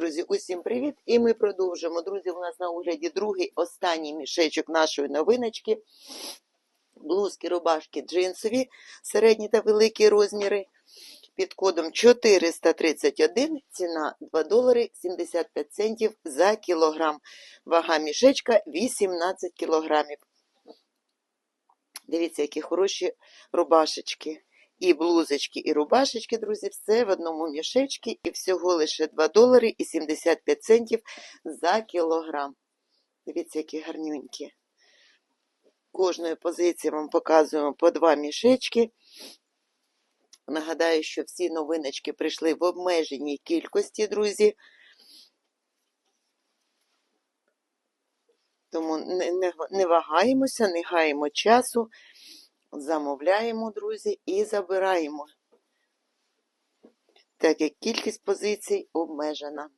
друзі, усім привіт! І ми продовжимо. Друзі, у нас на огляді другий останній мішечок нашої новиночки. Блузки, рубашки джинсові, середні та великі розміри. Під кодом 431, ціна 2 долари 75 центів за кілограм. Вага мішечка 18 кілограмів. Дивіться, які хороші рубашечки. І блузочки, і рубашечки, друзі, все в одному мішечці, і всього лише 2 долари і 75 центів за кілограм. Дивіться, які гарнюнькі. Кожної позиції вам показуємо по два мішечки. Нагадаю, що всі новиночки прийшли в обмеженій кількості, друзі. Тому не, не, не вагаємося, не гаємо часу. Замовляємо, друзі, і забираємо. Так як кількість позицій обмежена.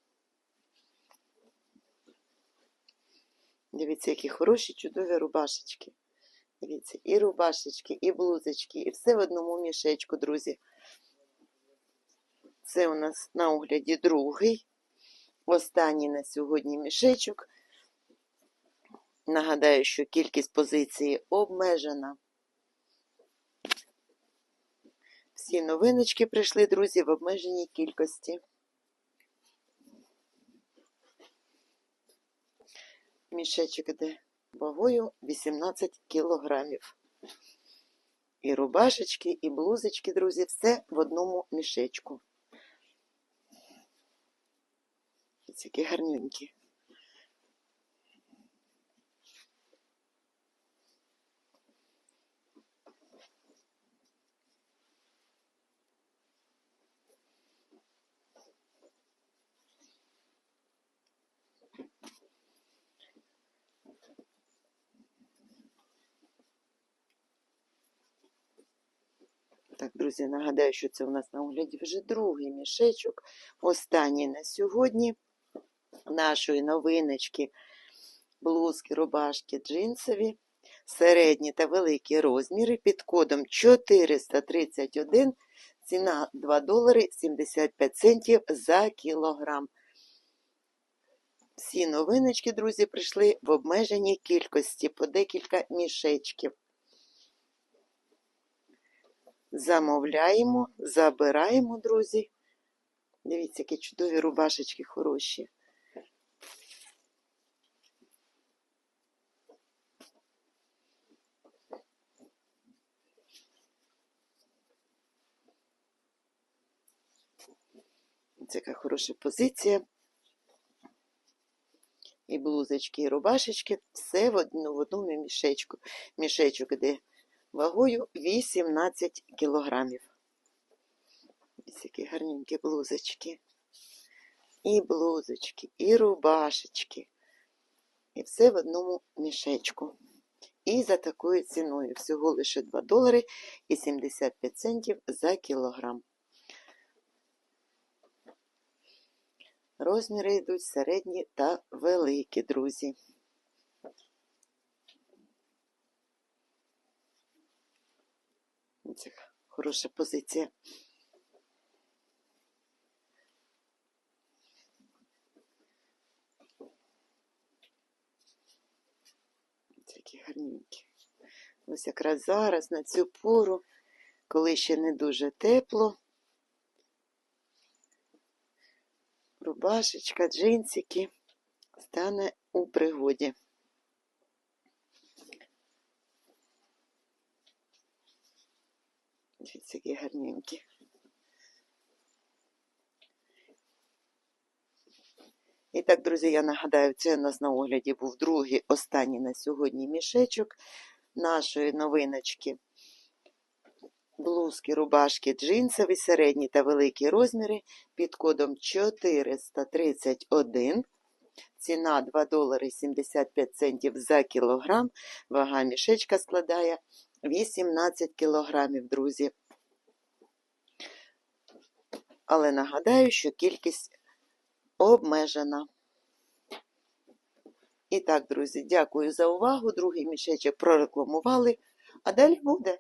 Дивіться, які хороші, чудові рубашечки. Дивіться, і рубашечки, і блузочки, і все в одному мішечку, друзі. Це у нас на огляді другий. Останній на сьогодні мішечок. Нагадаю, що кількість позиції обмежена. Всі новиночки прийшли, друзі, в обмеженій кількості. Мішечок іде вагою 18 кілограмів. І рубашечки, і блузочки, друзі, все в одному мішечку. Ось які гарненькі. Так, друзі, нагадаю, що це у нас на огляді вже другий мішечок. Останній на сьогодні нашої новиночки. Блузки, рубашки джинсові, середні та великі розміри під кодом 431, ціна 2 долари 75 центів за кілограм. Всі новиночки, друзі, прийшли в обмеженій кількості по декілька мішечків. Замовляємо, забираємо, друзі. Дивіться, які чудові рубашечки хороші. Це яка хороша позиція. І блузочки, і рубашечки, все в одну, в одному мішечку. Мішечок іде вагою 18 кілограмів. Ось які гарненькі блузочки. І блузочки, і рубашечки. І все в одному мішечку. І за такою ціною всього лише 2 долари і 75 центів за кілограм. Розміри йдуть середні та великі, друзі. Це хороша позиція. Це Такі гарненькі. Ось якраз зараз на цю пору, коли ще не дуже тепло. Рубашечка, джинсики стане у пригоді. Які гарненькі. І так, друзі, я нагадаю, це у нас на огляді був другий, останній на сьогодні мішечок нашої новиночки. Блузки, рубашки, джинсові, середні та великі розміри під кодом 431. Ціна 2 долари 75 центів за кілограм. Вага мішечка складає 18 кілограмів, друзі. Але нагадаю, що кількість обмежена. І так, друзі, дякую за увагу. Другий мішечок прорекламували, а далі буде.